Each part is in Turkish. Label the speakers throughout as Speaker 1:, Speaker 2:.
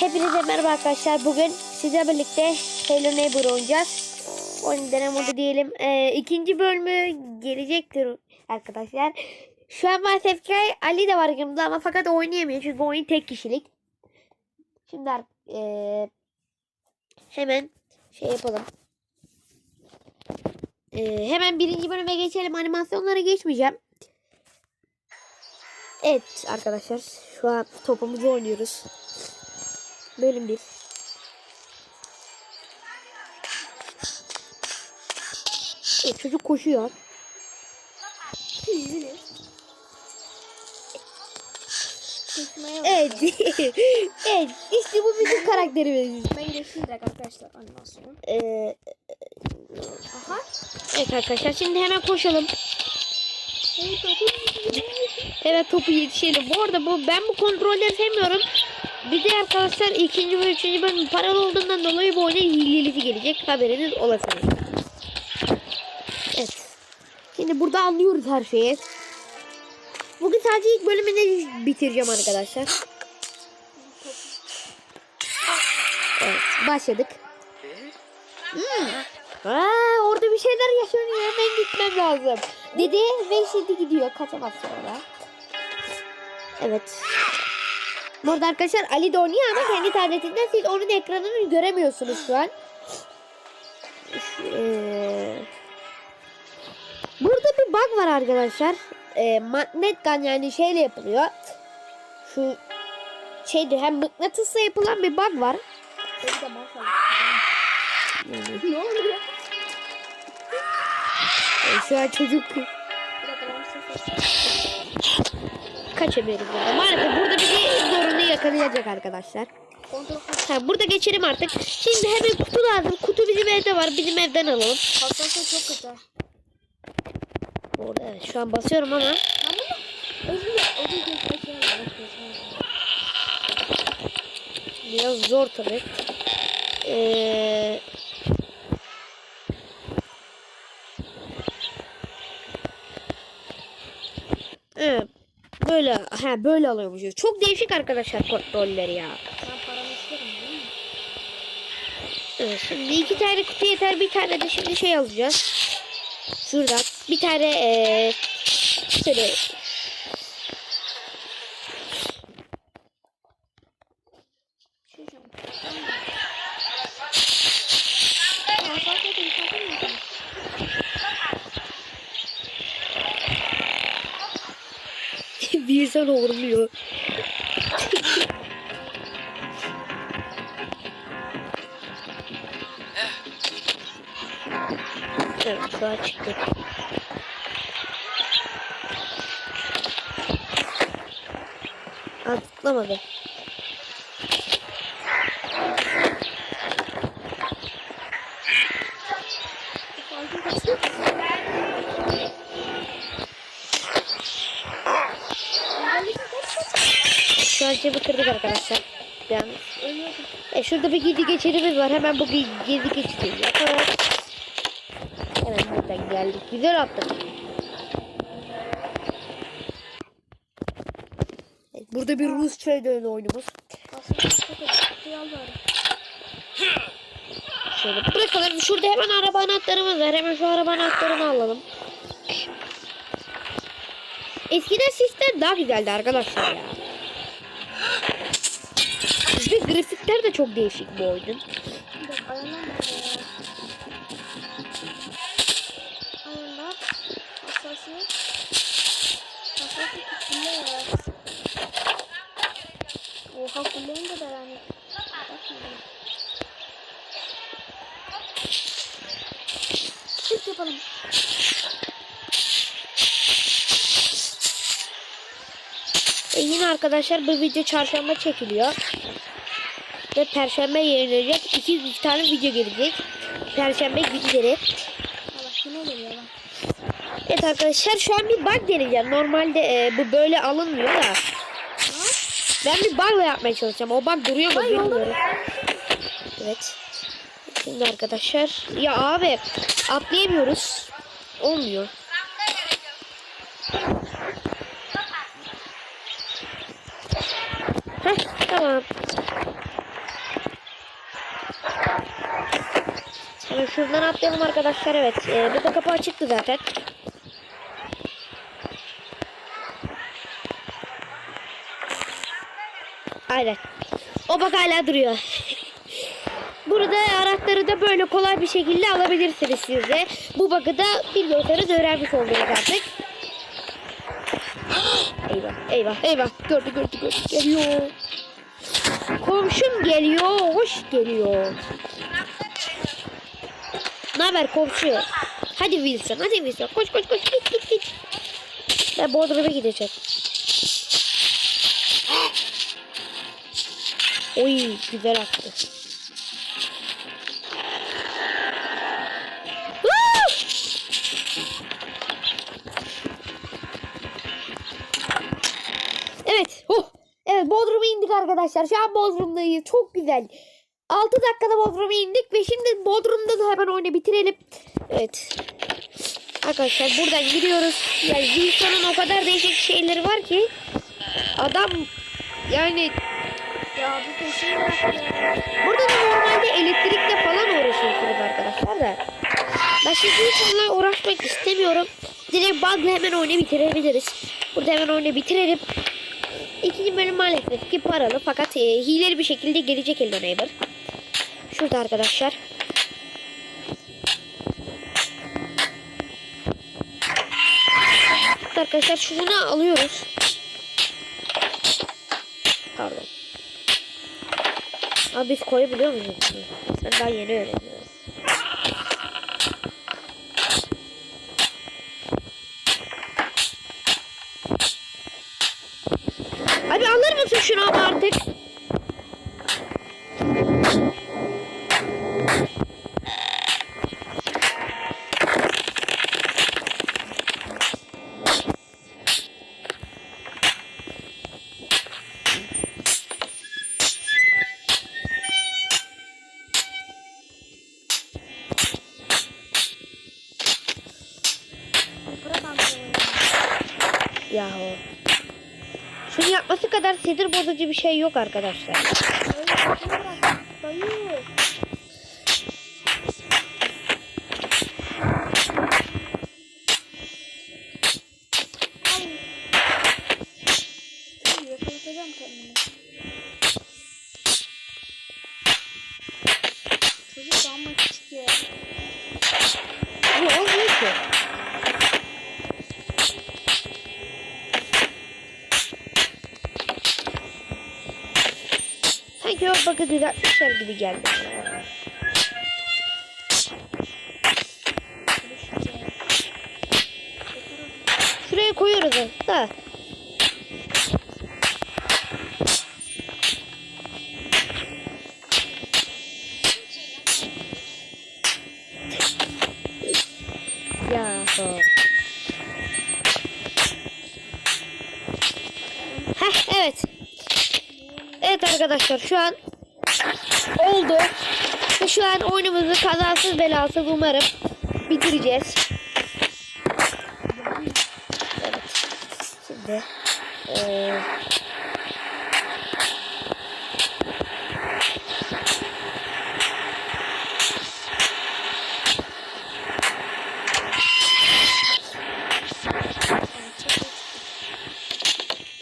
Speaker 1: Hepinize merhaba arkadaşlar. Bugün sizle birlikte Hello Neighbor oynayacağız. Oyun deneme modu diyelim. Ee, ikinci bölümü gelecektir arkadaşlar. Şu an maalesef ki Ali de var yanımda ama fakat oynayamıyor çünkü oyun tek kişilik. Şimdi ee, hemen şey yapalım. Ee, hemen birinci bölüme geçelim. Animasyonlara geçmeyeceğim. Evet arkadaşlar şu an topumuzu oynuyoruz. Bölüm 1. Evet, çocuk koşuyor. Evet. evet. İşte bu bizim karakterimiz.
Speaker 2: Ben direkt arkadaşlar animasyonu.
Speaker 1: Ee,
Speaker 2: Aha.
Speaker 1: evet arkadaşlar şimdi hemen koşalım. Evet topu yetişelim. Bu arada bu ben bu kontrolleri sevmiyorum. Bir de arkadaşlar ikinci ve üçüncü bölüm paralı olduğundan dolayı bu oyuna hilelisi gelecek. Haberiniz olasınız. Evet. Şimdi burada anlıyoruz her şeyi. Bugün sadece ilk bölümünü bitireceğim arkadaşlar. Evet başladık. Hmm. Aa, orada bir şeyler yaşanıyor. Hemen gitmem lazım. Dedi ve şimdi gidiyor. Kaçamaz sonra. Evet. Bu arada arkadaşlar Ali de oynuyor ama kendi tabletinden siz onun ekranını göremiyorsunuz şu an. Ee, burada bir bug var arkadaşlar. Ee, magnet gun yani şeyle yapılıyor. Şu şeyde hem mıknatısla yapılan bir bug var.
Speaker 2: Ne oluyor?
Speaker 1: Ee, şu an çocuk
Speaker 2: Bir ses
Speaker 1: kaçamıyoruz. Maalesef burada zorunlu yakalayacak arkadaşlar. Ha, burada geçelim artık. Şimdi hemen kutu lazım. Kutu bizim evde var. Bizim evden alalım.
Speaker 2: hassasiyet çok kötü.
Speaker 1: Orada evet, şu an basıyorum ama biraz zor tabii. Ee, Evet. Böyle ha böyle alıyormuşuz. Çok değişik arkadaşlar kontrolleri ya. Evet, şimdi iki tane kutu yeter. Bir tane de şimdi şey alacağız. Şuradan bir tane eee şöyle
Speaker 2: Bir şey diyeceğim. Hassasiyet yükseltir misin?
Speaker 1: bir insan uğurluyor. evet şu çıktı. Atlamadı. Cebı kırdık arkadaşlar.
Speaker 2: Ölüyorsun.
Speaker 1: e, şurada bir gizli geçirimiz var. Hemen bu gi- gizli geçiri yaparak. Evet buradan geldik. Güzel attık. Burada bir Rus dönü oyunumuz. Şöyle bırakalım. Şurada hemen araba anahtarımız var. Hemen şu araba anahtarını alalım. Eskiden sistem daha güzeldi arkadaşlar ya. Ve grafikler de çok değişik bu oyunun.
Speaker 2: Oha de yani. Bakmayalım. Çift yapalım.
Speaker 1: E yine arkadaşlar bu video çarşamba çekiliyor. Ve perşembe yayınlanacak. İki, iki tane video gelecek. Perşembe günleri. Evet arkadaşlar şu an bir bug deneyeceğim. Normalde e, bu böyle alınmıyor da. Ben bir bug'la yapmaya çalışacağım. O bug duruyor mu bilmiyorum. Evet. Şimdi arkadaşlar. Ya abi atlayamıyoruz. Olmuyor. Heh, tamam. Şuradan atlayalım arkadaşlar. Evet. E, burada kapı açıktı zaten. Aynen. O bak hala duruyor. Burada anahtarı da böyle kolay bir şekilde alabilirsiniz siz de. Bu bug'ı da bilmiyorsanız öğrenmiş oldunuz artık. Eyvah eyvah eyvah. Gördü gördü gördü. Geliyor. Komşum geliyor. Hoş geliyor. Ne haber komşu? Hadi Wilson hadi Wilson. Koş koş koş git git git. Ben Bodrum'a gideceğim. Oy güzel attı. Evet. Oh. Evet Bodrum'a indik arkadaşlar. Şu an Bodrum'dayız. Çok güzel. 6 dakikada Bodrum'a indik ve şimdi Bodrum'da da hemen oyunu bitirelim. Evet. Arkadaşlar buradan gidiyoruz. Yani Wilson'un o kadar değişik şeyleri var ki adam yani
Speaker 2: Ya bu peşini ya.
Speaker 1: Burada da normalde elektrikle falan uğraşıyorsunuz arkadaşlar da. Ben şimdi bununla uğraşmak istemiyorum. Direkt bug'la hemen oyunu bitirebiliriz. Burada hemen oyunu bitirelim. İkinci bölüm maalesef ki paralı fakat e, hileli bir şekilde gelecek Hello Neighbor. Şurada arkadaşlar. Arkadaşlar şunu alıyoruz. Pardon. Abi biz koyabiliyor muyuz? Sen daha yeni öğreniyoruz. Sinir bozucu bir şey yok arkadaşlar.
Speaker 2: Dayı. Dayı. Çocuk amma küçük ya.
Speaker 1: Bu olmuyor ki. Bakı düzeltmişler gibi geldi. Şuraya koyuyoruz da. Yahu. Heh evet. Evet arkadaşlar şu an oldu. Ve şu an oyunumuzu kazasız belasız umarım bitireceğiz. Evet. Şimdi eee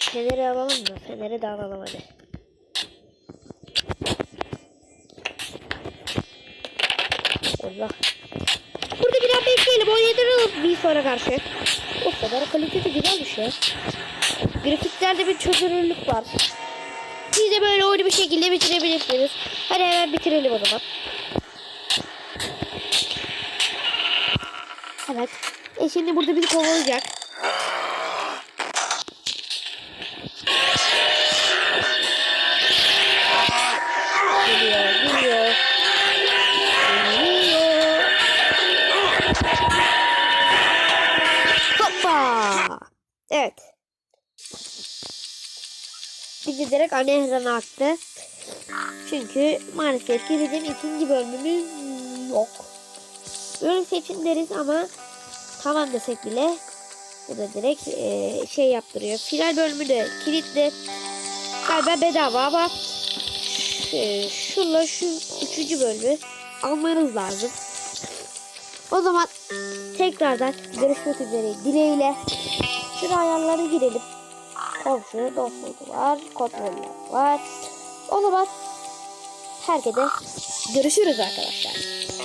Speaker 1: Feneri alalım mı? Feneri de alalım hadi. Allah. Burada biraz bekleyelim. 17 alalım bir sonra karşı. O kadar kalitesi güzelmiş ya. Grafiklerde bir çözünürlük var. Siz de böyle oyunu bir şekilde bitirebilirsiniz. Hadi hemen bitirelim o zaman. Evet. E şimdi burada bizi kovalayacak. Direkt Anehra'na attı. Çünkü maalesef ki bizim ikinci bölümümüz yok. Bölüm seçin deriz ama tamam desek bile bu da direkt eee, şey yaptırıyor. Final bölümü de kilitli. Galiba bedava ama e, şunla şu üçüncü bölümü almanız lazım. O zaman tekrardan görüşmek üzere dileğiyle. Şuraya ayarlara girelim. Komşu dostluğu var. Kontroller var. O zaman herkese görüşürüz arkadaşlar.